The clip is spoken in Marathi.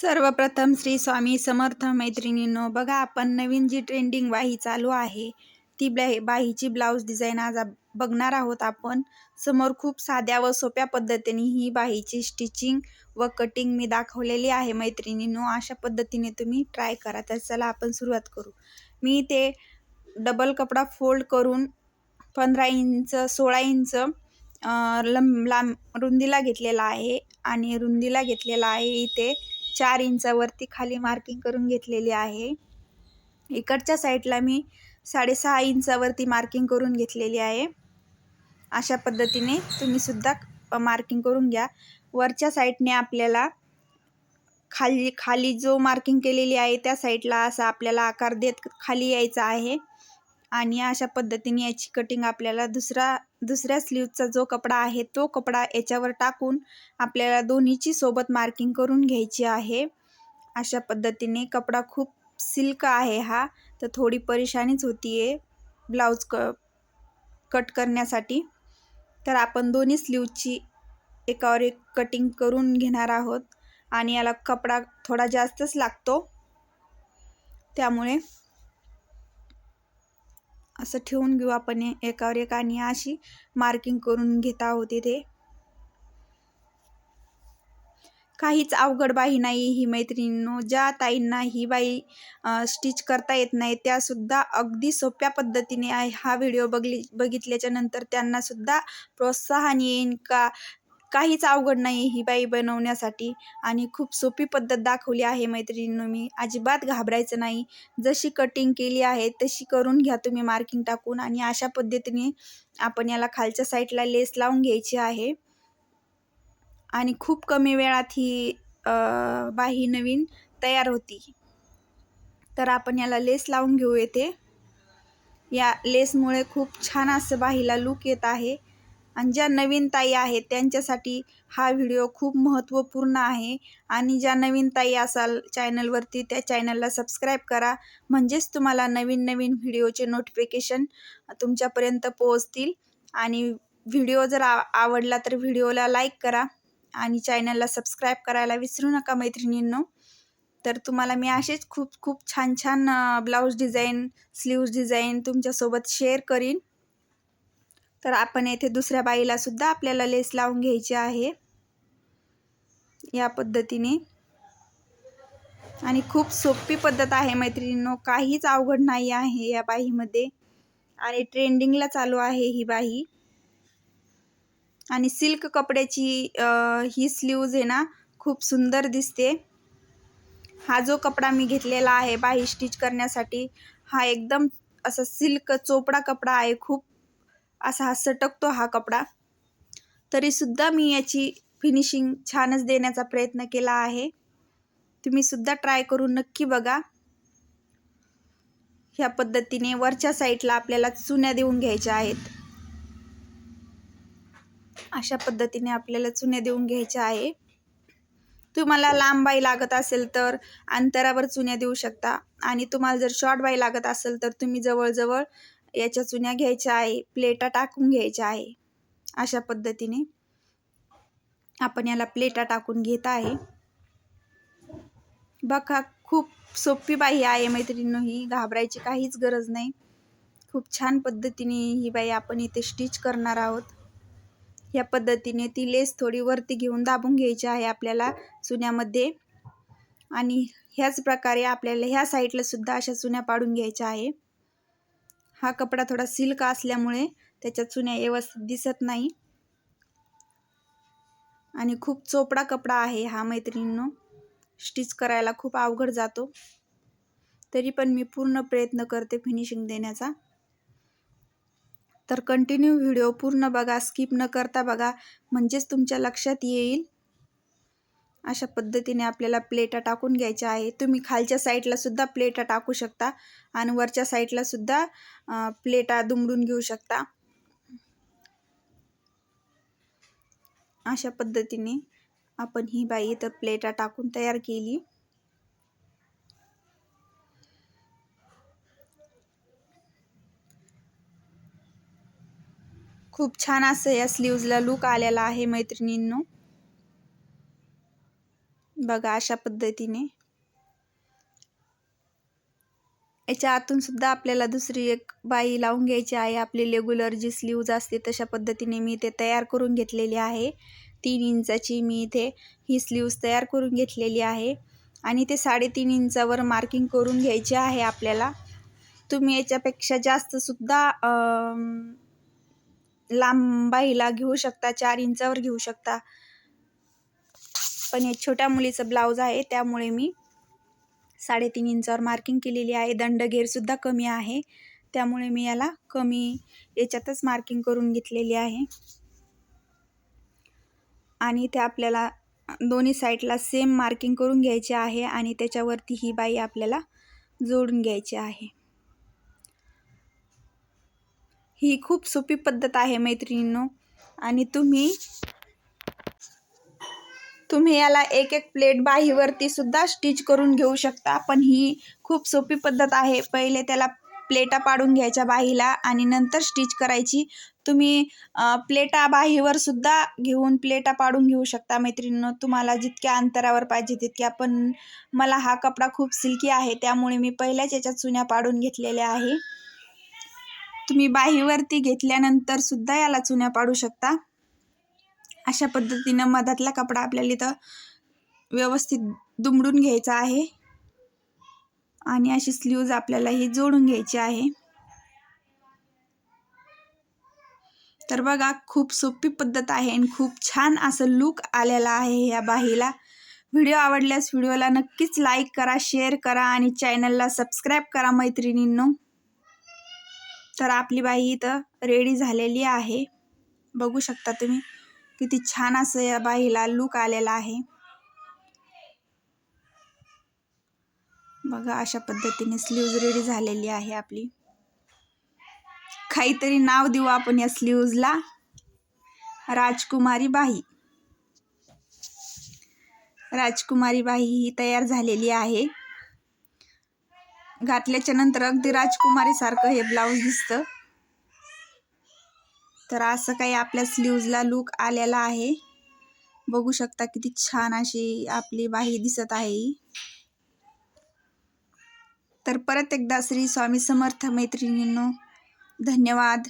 सर्वप्रथम श्री स्वामी समर्थ मैत्रिणींनो बघा आपण नवीन जी ट्रेंडिंग बाही चालू आहे ती ब्ला बाहीची ब्लाऊज डिझाईन आज बघणार आहोत आपण. समोर खूप साध्या व सोप्या पद्धतीने ही बाहीची स्टिचिंग व कटिंग मी दाखवलेली आहे मैत्रिणींनो अशा पद्धतीने तुम्ही ट्राय करा. तर चला आपण सुरुवात करू. मी ते डबल कपडा फोल्ड करून पंधरा इंच सोळा इंच लंब लांब रुंदीला घेतलेला आहे आणि रुंदीला घेतलेला आहे इथे. चार इंचावरती खाली मार्किंग करून घेतलेली आहे. इकडच्या साईडला मी साडेसहा इंचावरती मार्किंग करून घेतलेली आहे. अशा पद्धतीने तुम्ही सुद्धा मार्किंग करून घ्या. वरच्या साईडने आपल्याला खाली खाली जो मार्किंग केलेली आहे त्या साईडला असा आपल्याला आकार देत खाली यायचा आहे. आणि अशा पद्धतीने याची कटिंग आपल्याला दुसरा दुसऱ्या स्लीवचा जो कपडा आहे तो कपडा याच्यावर टाकून आपल्याला दोन्हीची सोबत मार्किंग करून घ्यायची आहे. अशा पद्धतीने कपडा खूप सिल्क आहे हा. तर थोडी परेशानीच होती आहे ब्लाऊज क कट करण्यासाठी. तर आपण दोन्ही स्लीवची एकावर एक कटिंग करून घेणार आहोत. आणि याला कपडा थोडा जास्तच लागतो. त्यामुळे असं ठेवून घेऊ आपण एकावर एक आणि अशी मार्किंग करून घेत आहोत इथे. काहीच अवघड बाई नाही ही मैत्रिणींनो. ज्या ताईंना ही बाई स्टिच करता येत नाही त्यासुद्धा अगदी सोप्या पद्धतीने आहे. हा व्हिडिओ बघली बघितल्याच्या नंतर त्यांनासुद्धा प्रोत्साहन येईन का? काहीच अवघड नाही ही बाई बनवण्यासाठी. आणि खूप सोपी पद्धत दाखवली आहे मैत्रिणींनो मी. अजिबात घाबरायचं नाही. जशी कटिंग केली आहे तशी करून घ्या तुम्ही मार्किंग टाकून. आणि अशा पद्धतीने आपण याला खालच्या साईडला लेस लावून घ्यायची आहे. आणि खूप कमी वेळात ही बाही नवीन तयार होती. तर आपण याला लेस लावून घेऊ येते या लेसमुळे खूप छान असं बाहीला लूक येत आहे. आणि ज्या नवीन ताई आहेत त्यांच्यासाठी हा व्हिडिओ खूप महत्त्वपूर्ण आहे. आणि ज्या नवीन ताई असाल चॅनलवरती त्या चॅनलला सबस्क्राईब करा. म्हणजेच तुम्हाला नवीन नवीन व्हिडिओचे नोटिफिकेशन तुमच्यापर्यंत पोहोचतील. आणि व्हिडिओ जर आवडला तर व्हिडिओला लाईक करा. आणि चॅनलला सबस्क्राईब करायला विसरू नका मैत्रिणींनो. तर तुम्हाला मी असेच खूप खूप छान छान ब्लाऊज डिझाईन स्लीव्ज डिझाईन तुमच्यासोबत शेअर करीन. तर आपण येथे दुसऱ्या बाईला सुद्धा आपल्याला लेस लावून घ्यायची आहे. या पद्धतीने. आणि खूप सोपी पद्धत आहे मैत्रिणींनो. काहीच अवघड नाही आहे या बाहीमध्ये आणि ट्रेंडिंगला चालू आहे ही बाही आणि सिल्क कपड्याची ही स्लीव्ज आहे ना खूप सुंदर दिसते. हा जो कपडा मी घेतलेला आहे बाही स्टिच करण्यासाठी हा एकदम असा सिल्क चोपडा कपडा आहे. खूप असा हा सटकतो हा कपडा. तरीसुद्धा मी याची फिनिशिंग छानच देण्याचा प्रयत्न केला आहे. तुम्ही सुद्धा ट्राय करून नक्की बघा. ह्या पद्धतीने वरच्या साईडला आपल्याला चुन्या देऊन घ्यायच्या आहेत. अशा पद्धतीने आपल्याला चुन्या देऊन घ्यायच्या आहे. तुम्हाला लांब बाई लागत असेल तर अंतरावर चुन्या देऊ शकता. आणि तुम्हाला जर शॉर्ट बाई लागत असेल तर तुम्ही जवळजवळ याच्या चुन्या घ्यायच्या आहे प्लेटा टाकून घ्यायच्या आहे. अशा पद्धतीने आपण याला प्लेटा टाकून घेत आहे. बघा खूप सोपी बाई आहे मैत्रिणी ही घाबरायची काहीच गरज नाही. खूप छान पद्धतीने ही बाई आपण इथे स्टिच करणार आहोत. या पद्धतीने ती लेस थोडी वरती घेऊन दाबून घ्यायची आहे आपल्याला चुन्यामध्ये. आणि ह्याच प्रकारे आपल्याला ह्या साईडला सुद्धा अशा चुन्या पाडून घ्यायच्या आहे. हा कपडा थोडा सिल्क असल्यामुळे त्याच्या चुन्या व्यवस्थित दिसत नाही. आणि खूप चोपडा कपडा आहे हा मैत्रिणींनो. स्टिच करायला खूप अवघड जातो. तरी पण मी पूर्ण प्रयत्न करते फिनिशिंग देण्याचा. तर कंटिन्यू व्हिडिओ पूर्ण बघा स्किप न करता बघा. म्हणजेच तुमच्या लक्षात येईल अशा पद्धतीने आपल्याला प्लेटा टाकून घ्यायच्या आहे तुम्ही खालच्या साईडला सुद्धा प्लेटा टाकू शकता आणि वरच्या साईडला सुद्धा प्लेटा दुमडून घेऊ शकता. अशा पद्धतीने आपण ही बाई इथं प्लेटा टाकून तयार केली. खूप छान असं या स्लीव्जला लुक आलेला आहे मैत्रिणींनो. बघा अशा पद्धतीने. याच्या आतून सुद्धा आपल्याला दुसरी एक बाई लावून घ्यायची आहे. आपली रेग्युलर जी स्लीव्ज असते तशा पद्धतीने मी ते तयार करून घेतलेली आहे. तीन इंचाची मी इथे ही स्लीव्ज तयार करून घेतलेली आहे. आणि ते साडेतीन इंचावर मार्किंग करून घ्यायचे आहे आपल्याला. तुम्ही याच्यापेक्षा जास्तसुद्धा लांबाईला घेऊ शकता चार इंचावर घेऊ शकता. पण हे छोट्या मुलीचं ब्लाऊज आहे त्यामुळे मी साडेतीन इंचावर मार्किंग केलेली आहे. दंडगेरसुद्धा कमी आहे. त्यामुळे मी याला कमी याच्यातच मार्किंग करून घेतलेली आहे. आणि ते आपल्याला दोन्ही साईडला सेम मार्किंग करून घ्यायचे आहे आणि त्याच्यावरती ही बाई आपल्याला जोडून घ्यायची आहे. ही खूप सोपी पद्धत आहे मैत्रिणींनो. आणि तुम्ही तुम्ही याला एक एक प्लेट बाहीवरती सुद्धा स्टिच करून घेऊ शकता. पण ही खूप सोपी पद्धत आहे. पहिले त्याला प्लेटा पाडून घ्यायच्या बाहीला आणि नंतर स्टिच करायची. तुम्ही प्लेटा बाहीवर सुद्धा घेऊन प्लेटा पाडून घेऊ शकता मैत्रिणीनं. तुम्हाला जितक्या अंतरावर पाहिजे तितक्या पण मला हा कपडा खूप सिल्की आहे. त्यामुळे मी पहिल्याच याच्यात चुन्या पाडून घेतलेल्या आहे. तुम्ही बाहीवरती घेतल्यानंतर सुद्धा याला चुन्या पाडू शकता. अशा पद्धतीनं मधातला कपडा आपल्याला इथं व्यवस्थित दुमडून घ्यायचा आहे. आणि अशी स्लीव्ज आपल्याला ही जोडून घ्यायची आहे. तर बघा खूप सोपी पद्धत आहे आणि खूप छान असं लुक आलेला आहे या बाहीला. व्हिडिओ आवडल्यास व्हिडिओला नक्कीच लाईक करा शेअर करा आणि चॅनलला सबस्क्राईब करा मैत्रिणींनो. तर आपली बाई इथं रेडी झालेली आहे. बघू शकता तुम्ही. किती छान असं या बाईला लुक आलेला आहे. बघा अशा पद्धतीने स्लीव्ज रेडी झालेली आहे आपली. काहीतरी नाव देऊ आपण या स्लीव्जला राजकुमारी बाई. राजकुमारी बाई ही तयार झालेली आहे. घातल्याच्या नंतर अगदी राजकुमारी सारखं हे ब्लाऊज दिसतं. तर असं काही आपल्या स्लीव्जला लुक आलेला आहे. बघू शकता किती छान अशी आपली बाही दिसत आहे तर परत एकदा श्री स्वामी समर्थ मैत्रिणींनो धन्यवाद.